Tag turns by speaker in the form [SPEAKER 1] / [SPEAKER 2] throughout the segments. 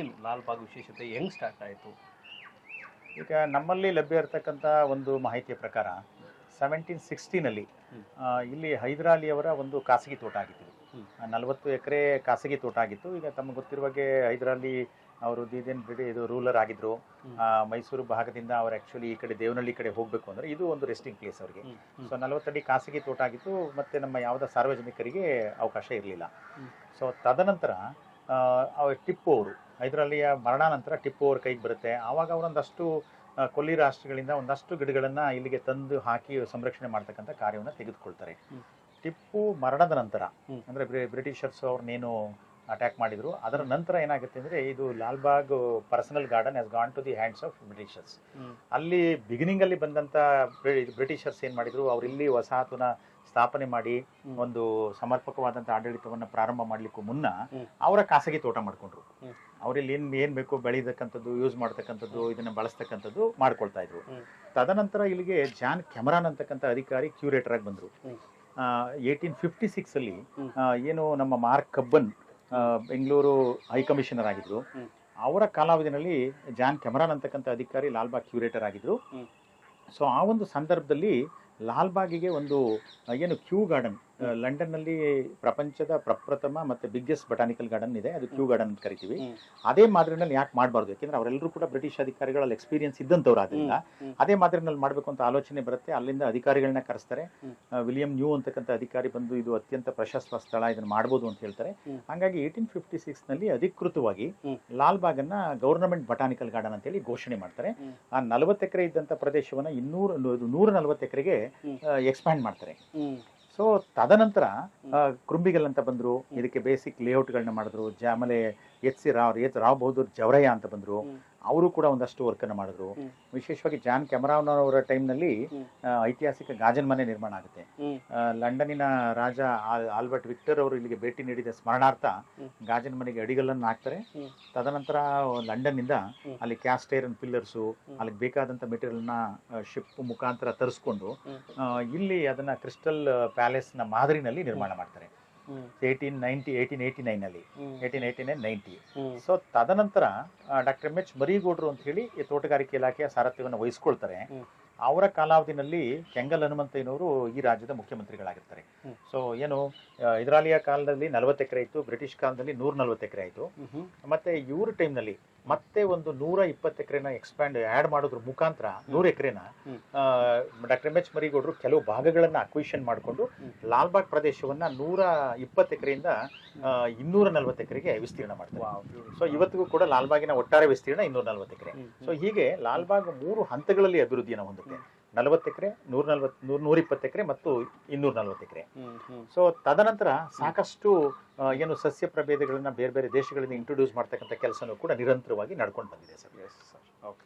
[SPEAKER 1] ಏನು ಲಾಲ್ಬಾಗ್ ವಿಶೇಷತೆ ಹೆಂಗ್ ಸ್ಟಾರ್ಟ್ ಆಯಿತು?
[SPEAKER 2] ಈಗ ನಮ್ಮಲ್ಲಿ ಲಭ್ಯ ಇರತಕ್ಕಂಥ ಒಂದು ಮಾಹಿತಿಯ ಪ್ರಕಾರ ಸೆವೆಂಟೀನ್ ಸಿಕ್ಸ್ಟೀನಲ್ಲಿ. ಇಲ್ಲಿ ಹೈದರಾಲಿಯವರ ಒಂದು ಖಾಸಗಿ ತೋಟ ಆಗಿತ್ತು. ನಲವತ್ತು ಎಕರೆ ಖಾಸಗಿ ತೋಟ ಆಗಿತ್ತು. ಈಗ ತಮಗೆ ಗೊತ್ತಿರುವ ಹಾಗೆ ಹೈದರಾಲಿ ಅವರು ದಿದೇನ್ ಬಿಡಿ ಇದು ರೂಲರ್ ಆಗಿದ್ರು. ಮೈಸೂರು ಭಾಗದಿಂದ ಅವ್ರು ಆ್ಯಕ್ಚುಲಿ ಈ ಕಡೆ ದೇವನಹಳ್ಳಿ ಕಡೆ ಹೋಗಬೇಕು ಅಂದರೆ ಇದು ಒಂದು ರೆಸ್ಟಿಂಗ್ ಪ್ಲೇಸ್ ಅವರಿಗೆ. ಸೊ ನಲವತ್ತಡಿ ಖಾಸಗಿ ತೋಟ ಆಗಿತ್ತು. ಮತ್ತು ನಮ್ಮ ಯಾವುದೇ ಸಾರ್ವಜನಿಕರಿಗೆ ಅವಕಾಶ ಇರಲಿಲ್ಲ. ಸೊ ತದನಂತರ ಟಿಪ್ಪು ಅವರು ಹೈದರಾಲಿಯ ಮರಣಾನಂತರ ಟಿಪ್ಪು ಅವ್ರ ಕೈಗೆ ಬರುತ್ತೆ ಆವಾಗ ಅವರೊಂದಷ್ಟು ಕೊಲ್ಲಿ ರಾಷ್ಟ್ರಗಳಿಂದ ಒಂದಷ್ಟು ಗಿಡಗಳನ್ನು ಇಲ್ಲಿಗೆ ತಂದು ಹಾಕಿ ಸಂರಕ್ಷಣೆ ಮಾಡ್ತಕ್ಕಂಥ ಕಾರ್ಯವನ್ನು ತೆಗೆದುಕೊಳ್ತಾರೆ. ಟಿಪ್ಪು ಮರಣದ ನಂತರ. ಅಂದರೆ ಬ್ರಿಟಿಷರ್ಸ್ ಅವ್ರನ್ನೇನು ಅಟ್ಯಾಕ್ ಮಾಡಿದ್ರು. ಅದರ ನಂತರ ಏನಾಗುತ್ತೆ ಅಂದರೆ ಇದು Lalbagh personal garden has gone to the hands of Britishers ಅಲ್ಲಿ ಬಿಗಿನಿಂಗ್ ಅಲ್ಲಿ ಬಂದಂತ ಬ್ರಿಟಿಷರ್ಸ್ ಏನು ಮಾಡಿದ್ರು? ಅವರಿಲ್ಲಿ ಇಲ್ಲಿ ವಸಾಹತುನ ಸ್ಥಾಪನೆ ಮಾಡಿ ಒಂದು ಸಮರ್ಪಕವಾದಂಥ ಆಡಳಿತವನ್ನ ಪ್ರಾರಂಭ ಮಾಡ್ಲಿಕ್ಕೂ ಮುನ್ನ ಅವರ ಖಾಸಗಿ ತೋಟ ಮಾಡ್ಕೊಂಡ್ರು. ಅವರಿಲ್ಲಿ ಏನು ಏನು ಬೇಕು ಬೆಳೀತಕ್ಕಂಥದ್ದು ಯೂಸ್ ಮಾಡ್ತಕ್ಕಂಥದ್ದು ಇದನ್ನ ಬಳಸ್ತಕ್ಕಂಥದ್ದು ಮಾಡ್ಕೊಳ್ತಾ ಇದ್ರು. ತದನಂತರ ಇಲ್ಲಿಗೆ ಜಾನ್ ಕೆಮರಾನ್ ಅಂತಕ್ಕಂಥ ಅಧಿಕಾರಿ ಕ್ಯೂರೇಟರ್ ಆಗಿ ಬಂದ್ರು. ಏಯ್ಟೀನ್ ಫಿಫ್ಟಿ ಸಿಕ್ಸ್ ಅಲ್ಲಿ ಏನು ನಮ್ಮ ಮಾರ್ಕ್ ಕಬ್ಬನ್ ಬೆಂಗಳೂರು ಹೈಕಮಿಷನರ್ ಆಗಿದ್ರು
[SPEAKER 1] ಹ್ಮ್.
[SPEAKER 2] ಅವರ ಕಾಲಾವಧಿನಲ್ಲಿ ಜಾನ್ ಕೆಮರಾನ್ ಅಂತಕ್ಕಂಥ ಅಧಿಕಾರಿ ಲಾಲ್ಬಾಗ್ ಕ್ಯೂರೇಟರ್ ಆಗಿದ್ರು. ಸೊ ಆ ಒಂದು ಸಂದರ್ಭದಲ್ಲಿ ಲಾಲ್ಬಾಗಿಗೆ ಒಂದು ಏನು ಕ್ಯೂ ಗಾರ್ಡನ್ ಲಂಡನ್ನಲ್ಲಿ ಪ್ರಪಂಚದ ಪ್ರಪ್ರಥಮ ಮತ್ತೆ ಬಿಗ್ಗೆಸ್ಟ್ ಬಟಾನಿಕಲ್ ಗಾರ್ಡನ್ ಇದೆ. ಅದು ಕ್ಯೂ ಗಾರ್ಡನ್ ಅಂತ ಕರಿತೀವಿ. ಅದೇ ಮಾದರಿನಲ್ಲಿ ಯಾಕೆ ಮಾಡಬಾರ್ದು? ಯಾಕೆಂದ್ರೆ ಅವರೆಲ್ಲರೂ ಕೂಡ ಬ್ರಿಟಿಷ್ ಅಧಿಕಾರಿಗಳಲ್ಲಿ ಎಕ್ಸ್ಪೀರಿಯನ್ಸ್ ಇದ್ದಂಥವ್ರು ಆದ್ರಿಂದ ಅದೇ ಮಾದರಿನಲ್ಲಿ ಮಾಡಬೇಕು ಅಂತ ಆಲೋಚನೆ ಬರುತ್ತೆ. ಅಲ್ಲಿಂದ ಅಧಿಕಾರಿಗಳನ್ನ ಕರೆಸ್ತಾರೆ. ವಿಲಿಯಂ ನ್ಯೂ ಅಂತಕ್ಕಂಥ ಅಧಿಕಾರಿ ಬಂದು ಇದು ಅತ್ಯಂತ ಪ್ರಶಸ್ತ ಸ್ಥಳ ಇದನ್ನು ಮಾಡ್ಬೋದು ಅಂತ ಹೇಳ್ತಾರೆ. ಹಾಗಾಗಿ ಏಯ್ಟೀನ್ ಫಿಫ್ಟಿ ಸಿಕ್ಸ್ನಲ್ಲಿ ಅಧಿಕೃತವಾಗಿ
[SPEAKER 1] ಲಾಲ್ಬಾಗ್
[SPEAKER 2] ಅನ್ನ ಗವರ್ನಮೆಂಟ್ ಬಟಾನಿಕಲ್ ಗಾರ್ಡನ್ ಅಂತ ಹೇಳಿ ಘೋಷಣೆ ಮಾಡ್ತಾರೆ. ಆ ನಲವತ್ತು ಎಕರೆ ಇದ್ದಂಥ ಪ್ರದೇಶವನ್ನ ಇನ್ನೂರ ನೂರ ನಲವತ್ತು ಎಕರೆಗೆ. ಎಕ್ಸ್ಪ್ಯಾಂಡ್ ಮಾಡ್ತಾರೆ. ಸೊ ತದನಂತರ ಕೃಂಬಿಗಲ್ ಅಂತ ಬಂದ್ರು ಇದಕ್ಕೆ ಬೇಸಿಕ್ ಲೇಔಟ್ಗಳನ್ನ ಮಾಡಿದ್ರು ಆಮೇಲೆ H C Rao H Rao Bahadur Javarayya ಅಂತ ಬಂದ್ರು. ಅವರು ಕೂಡ ಒಂದಷ್ಟು ವರ್ಕನ್ನು ಮಾಡಿದ್ರು ವಿಶೇಷವಾಗಿ ಜಾನ್ ಕ್ಯಾಮರಾನ್ ಅವರ ಟೈಮ್ನಲ್ಲಿ. ಐತಿಹಾಸಿಕ ಗಾಜನ್ ಮನೆ ನಿರ್ಮಾಣ ಆಗುತ್ತೆ. ಲಂಡನ್ನಿನ ರಾಜ ಆಲ್- ಆಲ್ಬರ್ಟ್ ವಿಕ್ಟರ್ ಅವರು ಇಲ್ಲಿಗೆ ಭೇಟಿ ನೀಡಿದ ಸ್ಮರಣಾರ್ಥ. ಗಾಜನ್ ಮನೆಗೆ ಅಡಿಗಲ್ಲನ್ನು ಹಾಕ್ತಾರೆ ತದನಂತರ ಲಂಡನ್ನಿಂದ ಅಲ್ಲಿ ಕ್ಯಾಸ್ಟ್ ಐರನ್ ಪಿಲ್ಲರ್ಸು
[SPEAKER 1] ಅಲ್ಲಿ
[SPEAKER 2] ಅಲ್ಲಿಗೆ ಬೇಕಾದಂಥ ಮೆಟೀರಿಯಲ್ನ ಶಿಪ್ ಮುಖಾಂತರ ತರಿಸ್ಕೊಂಡು ಇಲ್ಲಿ ಅದನ್ನ ಕ್ರಿಸ್ಟಲ್ ಪ್ಯಾಲೇಸ್ನ ಮಾದರಿನಲ್ಲಿ ನಿರ್ಮಾಣ ಮಾಡ್ತಾರೆ. Eighteen ninety eighteen eighty ನೈನಲ್ಲಿ. Eighteen eighty nine ninety so ತದನಂತರ ಡಾಕ್ಟರ್ ಎಂ ಎಚ್ ಮರಿಗೌಡರು ಅಂತ ಹೇಳಿ ಈ ತೋಟಗಾರಿಕೆ ಇಲಾಖೆಯ ಸಾರಥ್ಯವನ್ನು ವಹಿಸ್ಕೊಳ್ತಾರೆ. ಅವರ ಕಾಲಾವಧಿನಲ್ಲಿ ಕೆಂಗಲ್ ಹನುಮಂತಯ್ಯನವರು ಈ ರಾಜ್ಯದ ಮುಖ್ಯಮಂತ್ರಿಗಳಾಗಿರ್ತಾರೆ. ಸೊ ಏನು ಇದ್ರಾಲಿಯ ಕಾಲದಲ್ಲಿ ನಲವತ್ತು ಎಕರೆ ಇತ್ತು ಬ್ರಿಟಿಷ್ ಕಾಲದಲ್ಲಿ ನೂರ ನಲವತ್ತು ಎಕರೆ ಆಯಿತು. ಮತ್ತೆ ಇವ್ರ ಟೈಮ್ನಲ್ಲಿ ಮತ್ತೆ ಒಂದು ನೂರ ಇಪ್ಪತ್ತು ಎಕರೆನ ಎಕ್ಸ್ಪ್ಯಾಂಡ್ ಆ್ಯಡ್ ಮಾಡೋದ್ರ ಮುಖಾಂತರ ನೂರು ಎಕರೆನ. ಡಾಕ್ಟರ್ ಎಂ ಎಚ್ ಮರಿಗೌಡರು ಕೆಲವು ಭಾಗಗಳನ್ನು ಅಕ್ವಿಷನ್ ಮಾಡಿಕೊಂಡು ಲಾಲ್ಬಾಗ್ ಪ್ರದೇಶವನ್ನ ನೂರ ಇಪ್ಪತ್ತು ಎಕರೆಯಿಂದ ಇನ್ನೂರ ನಲವತ್ತು ಎಕರೆಗೆ ವಿಸ್ತೀರ್ಣ ಮಾಡ್ತಾರೆ ಸೊ ಇವತ್ತಿಗೂ ಕೂಡ ಲಾಲ್ಬಾಗಿನ ಒಟ್ಟಾರೆ ವಿಸ್ತೀರ್ಣ ಇನ್ನೂರ ನಲವತ್ತು ಎಕರೆ. ಸೊ ಹೀಗೆ ಲಾಲ್ಬಾಗ್ ಮೂರು ಹಂತಗಳಲ್ಲಿ ಅಭಿವೃದ್ಧಿಯನ್ನು ಹೊಂದುತ್ತೆ ನಲವತ್ತು ಎಕರೆ ನೂರ ನಲವತ್ತು ನೂರ ನೂರ ಇಪ್ಪತ್ತು ಎಕರೆ ಮತ್ತು ಇನ್ನೂರ ನಲವತ್ತು ಎಕರೆ. ಸೊ ತದನಂತರ ಸಾಕಷ್ಟು ಏನು ಸಸ್ಯ ಪ್ರಭೇದಗಳನ್ನ ಬೇರೆ ಬೇರೆ ದೇಶಗಳಿಂದ ಇಂಟ್ರೊಡ್ಯೂಸ್ ಮಾಡ್ತಕ್ಕಂಥ ಕೆಲಸನೂ ಕೂಡ ನಿರಂತರವಾಗಿ ನಡ್ಕೊಂಡು ಬಂದಿದೆ ಸರ್.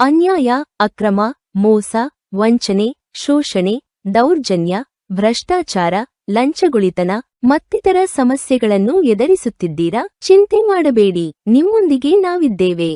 [SPEAKER 3] ಅನ್ಯಾಯ ಅಕ್ರಮ ಮೋಸ ವಂಚನೆ ಶೋಷಣೆ ದೌರ್ಜನ್ಯ ಭ್ರಷ್ಟಾಚಾರ ಲಂಚಗುಳಿತನ ಮತ್ತಿತರ ಸಮಸ್ಯೆಗಳನ್ನು ಎದುರಿಸುತ್ತಿದ್ದೀರಾ? ಚಿಂತೆ ಮಾಡಬೇಡಿ. ನಿಮ್ಮೊಂದಿಗೆ ನಾವಿದ್ದೇವೆ.